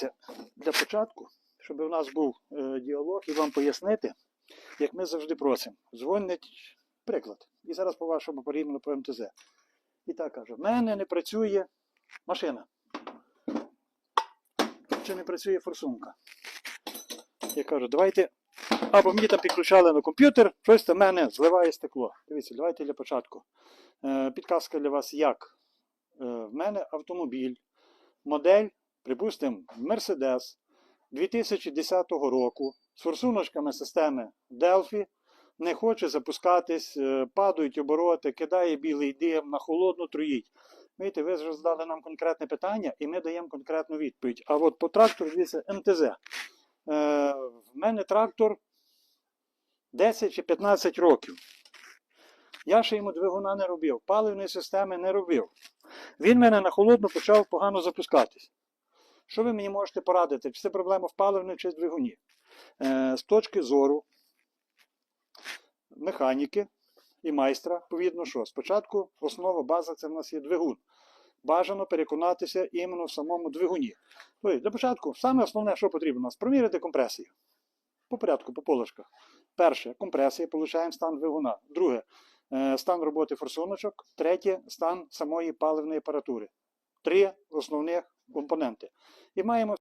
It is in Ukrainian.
Дивіться, для початку, щоб у нас був е, діалог і вам пояснити, як ми завжди просимо. Дзвонить приклад. І зараз по вашому порівняно по МТЗ. І так каже: в мене не працює машина. Чи не працює форсунка. Я кажу, давайте. Або мені там підключали на комп'ютер, щось там мене зливає стекло. Дивіться, давайте для початку. Е, підказка для вас як. Е, в мене автомобіль, модель, припустимо, Mercedes 2010 року з форсуночками системи Delphi не хоче запускатись, е, падають обороти, кидає білий дим, на холодну труїть. Видите, ви вже задали нам конкретне питання, і ми даємо конкретну відповідь. А от по трактору, дивіться, МТЗ. Е, в мене трактор 10 чи 15 років. Я ще йому двигуна не робив, паливної системи не робив. Він мене на холодну почав погано запускатись. Що ви мені можете порадити? Чи це проблема в паливні, чи в двигуні? Е, з точки зору механіки і майстра, повідно, що спочатку основа база це в нас є двигун. Бажано переконатися іменно в самому двигуні. Тобто, для початку, саме основне, що потрібно у нас, проміряти компресію. По порядку, по полочках. Перше, компресія, получаємо стан двигуна. Друге, е, стан роботи форсуночок. Третє, стан самої паливної апаратури. Три основних компоненти. І маємо